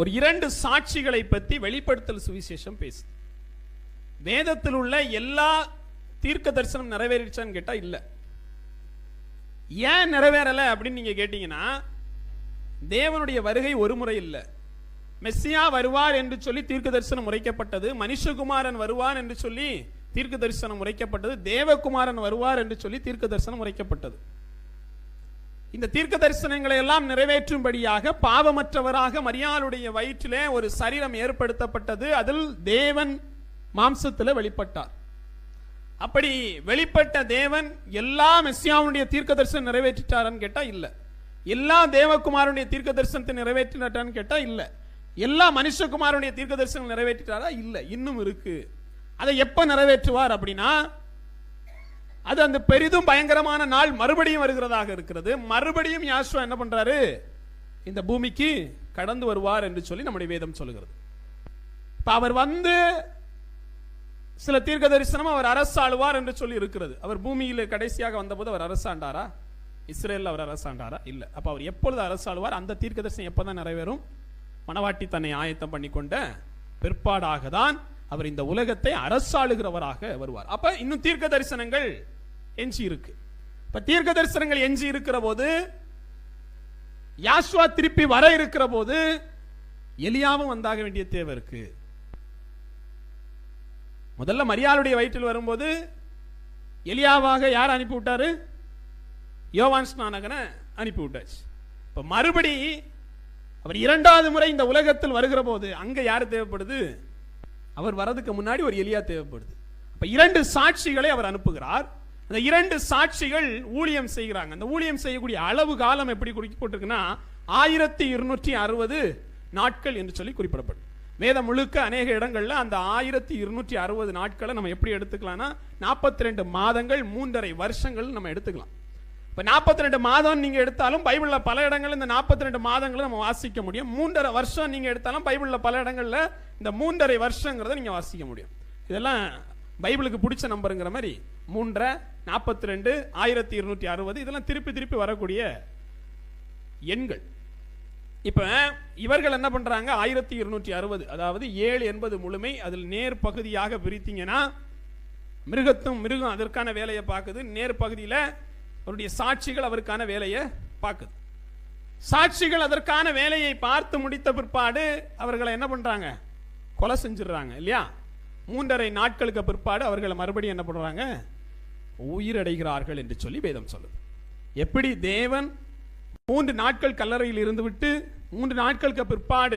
ஒரு இரண்டு சாட்சிகளை பற்றி வெளிப்படுத்தல் சுவிசேஷம் பேசு வேதத்தில் உள்ள எல்லா தீர்க்க தரிசனம் நிறைவேறிச்சான்னு கேட்டா இல்ல. ஏன் நிறைவேறல அப்படின்னு நீங்க கேட்டீங்கன்னா தேவனுடைய வருகை ஒரு முறை இல்ல. மெஸ்ஸியா வருவார் என்று சொல்லி தீர்க்க தரிசனம் உரைக்கப்பட்டது மனுஷகுமாரன் வருவார் என்று சொல்லி தீர்க்க தரிசனம் உரைக்கப்பட்டது தேவகுமாரன் வருவார் என்று சொல்லி தீர்க்க தரிசனம் உரைக்கப்பட்டது இந்த தீர்க்க தரிசனங்களை எல்லாம் நிறைவேற்றும்படியாக பாவமற்றவராக மரியாளுடைய வயிற்றிலே ஒரு சரீரம் ஏற்படுத்தப்பட்டது. அதில் தேவன் மாம்சத்தில் வெளிப்பட்டார். அப்படி வெளிப்பட்ட தேவன் எல்லா மெஸ்ஸியாவுடைய தீர்க்க தரிசனம் நிறைவேற்றிட்டாரான்னு கேட்டா இல்ல. எல்லா தேவகுமாரனுடைய தீர்க்க தரிசனத்தை நிறைவேற்றினாட்டான்னு கேட்டா இல்ல. எல்லா மனுஷகுமாரனுடைய தீர்க்க தரிசனம் நிறைவேற்றிட்டாரா? இல்ல. இன்னும் இருக்கு. அதை எப்ப நிறைவேற்றுவார் அப்படின்னா அது அந்த பெரிதும் பயங்கரமான நாள் மறுபடியும் வருகிறதாக இருக்கிறது. மறுபடியும் யாஸ்வா என்ன பண்றாரு? இந்த பூமிக்கு கடந்து வருவார் என்று சொல்லி நம்முடைய வேதம் சொல்லுகிறது. இப்போ அவர் வந்து சில தீர்க்க தரிசனம் அவர் அரசாளுவார் என்று சொல்லி இருக்கிறது. அவர் பூமியில கடைசியாக வந்தபோது அவர் அரசாண்டாரா? இஸ்ரேலில் அவர் அரசாண்டாரா? இல்ல. அப்ப அவர் எப்பொழுது அரசாளுவார்? அந்த தீர்க்க தரிசனம் எப்போ தான் நிறைவேறும்? மணவாட்டி தன்னை ஆயத்தம் பண்ணிக்கொண்ட பிற்பாடாக தான் அவர் இந்த உலகத்தை அரசாளுகிறவராக வருவார். அப்ப இன்னும் தீர்க்க தரிசனங்கள் எஞ்சி இருக்கு. இப்ப தீர்க்க தரிசனங்கள் எஞ்சி இருக்கிற போது யாஸ்வா திருப்பி வர இருக்கிற போது எலியாவும் வந்தாக வேண்டிய தேவை இருக்கு. முதல்ல மரியாளுடைய வயிற்றில் வரும்போது எலியாவாக யார் அனுப்பி விட்டாரு யோவான் ஸ்நானகனை அனுப்பி விட்டாச்சு மறுபடி அவர் இரண்டாவது முறை இந்த உலகத்தில் வருகிற போது அங்கே யார் தேவைப்படுது? அவர் வரதுக்கு முன்னாடி ஒரு எலியா தேவைப்படுது. அப்ப இரண்டு சாட்சிகளை அவர் அனுப்புகிறார். அந்த இரண்டு சாட்சிகள் ஊழியம் செய்கிறாங்க. அந்த ஊழியம் செய்யக்கூடிய அளவு காலம் எப்படி குறிக்கப்பட்டிருக்குன்னா ஆயிரத்தி இருநூற்றி அறுபது நாட்கள் என்று சொல்லி குறிப்பிடப்படும். வேதம் முழுக்க அநேக இடங்கள்ல அந்த ஆயிரத்தி இருநூற்றி அறுபது நாட்களை நம்ம எப்படி எடுத்துக்கலாம்னா நாற்பத்தி ரெண்டு மாதங்கள் மூன்றரை வருஷங்கள் நம்ம எடுத்துக்கலாம். இப்போ நாற்பத்தி ரெண்டு மாதம் நீங்கள் எடுத்தாலும் பைபிளில் பல இடங்களில் இந்த நாற்பத்தி ரெண்டு மாதங்களை நம்ம வாசிக்க முடியும். மூன்றரை வருஷம் நீங்கள் எடுத்தாலும் பைபிளில் பல இடங்களில் இந்த மூன்றரை வருஷங்கிறத நீங்கள் வாசிக்க முடியும். இதெல்லாம் பைபிளுக்கு பிடிச்ச நம்பருங்கிற மாதிரி மூன்றரை நாற்பத்தி ரெண்டு ஆயிரத்தி இருநூற்றி அறுபது இதெல்லாம் திருப்பி திருப்பி வரக்கூடிய எண்கள். இப்போ இவர்கள் என்ன பண்றாங்க? ஆயிரத்தி இருநூற்றி அறுபது அதாவது ஏழு என்பது முழுமை அதில் நேர் பகுதியாக பிரித்தீங்கன்னா மிருகத்தும் மிருகம் அதற்கான வேலையை பார்க்குது. நேர் பகுதியில் அவருடைய சாட்சிகள் அவருக்கான வேலையை பார்க்குது. சாட்சிகள் அதற்கான வேலையை பார்த்து முடித்த பிற்பாடு அவர்களை என்ன பண்றாங்க? கொலை செஞ்சிடுறாங்க இல்லையா? மூன்றரை நாட்களுக்கு பிற்பாடு அவர்களை மறுபடியும் என்ன பண்றாங்க? உயிரடைகிறார்கள் என்று சொல்லி வேதம் சொல்லுது. எப்படி தேவன் மூன்று நாட்கள் கல்லறையில் இருந்துவிட்டு மூன்று நாட்களுக்கு பிற்பாடு